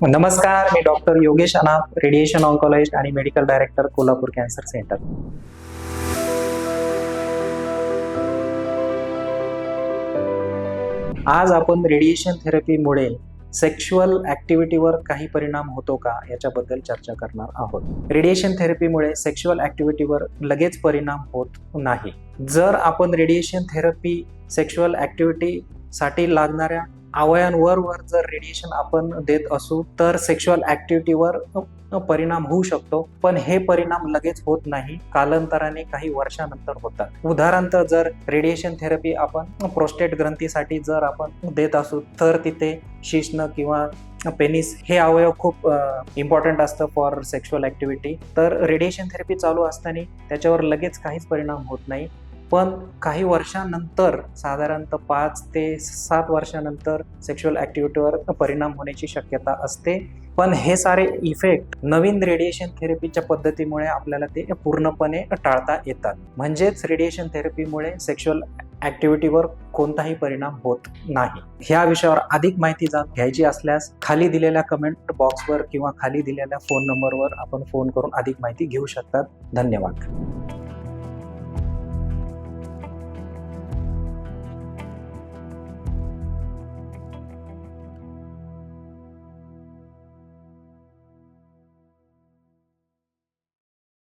नमस्कार मी doctor Yogesh Anath radiation oncologist आणि medical director Kolhapur cancer centre आज आपण रेडिएशन थेरपीमुळे सेक्शुअल ऍक्टिव्हिटीवर काही परिणाम होतो का याच्याबद्दल चर्चा करणार आहोत. रेडिएशन थेरपीमुळे सेक्शुअल ऍक्टिव्हिटीवर लगेच परिणाम होत नाही. जर आपण रेडिएशन थेरपी सेक्शुअलसाठी लागणाऱ्या अवयांवर वर जर रेडिएशन आपण देत असू तर सेक्शुअल ऍक्टिव्हिटीवर परिणाम होऊ शकतो. पण हे परिणाम लगेच होत नाही. कालांतराने काही वर्षानंतर होतात. उदाहरणार्थ जर रेडिएशन थेरपी आपण प्रोस्टेट ग्रंथीसाठी जर आपण देत असू तर तिथे शिश्न किंवा पेनिस हे अवयव खूप इम्पॉर्टंट असतं फॉर सेक्शुअल ऍक्टिव्हिटी तर रेडिएशन थेरपी चालू असताना त्याच्यावर लगेच काहीच परिणाम होत नाही. पण काही वर्षानंतर साधारणतः पाच ते सात वर्षानंतर सेक्शुअल ऍक्टिव्हिटीवर परिणाम होण्याची शक्यता असते. पण हे सारे इफेक्ट नवीन रेडिएशन थेरपीच्या पद्धतीमुळे आपल्याला ते पूर्णपणे टाळता येतात. म्हणजेच रेडिएशन थेरपीमुळे सेक्शुअल ऍक्टिव्हिटीवर कोणताही परिणाम होत नाही. ह्या विषयावर अधिक माहिती जाणून घ्यायची असल्यास खाली दिलेल्या कमेंट बॉक्सवर किंवा खाली दिलेल्या फोन नंबरवर आपण फोन करून अधिक माहिती घेऊ शकतात. धन्यवाद.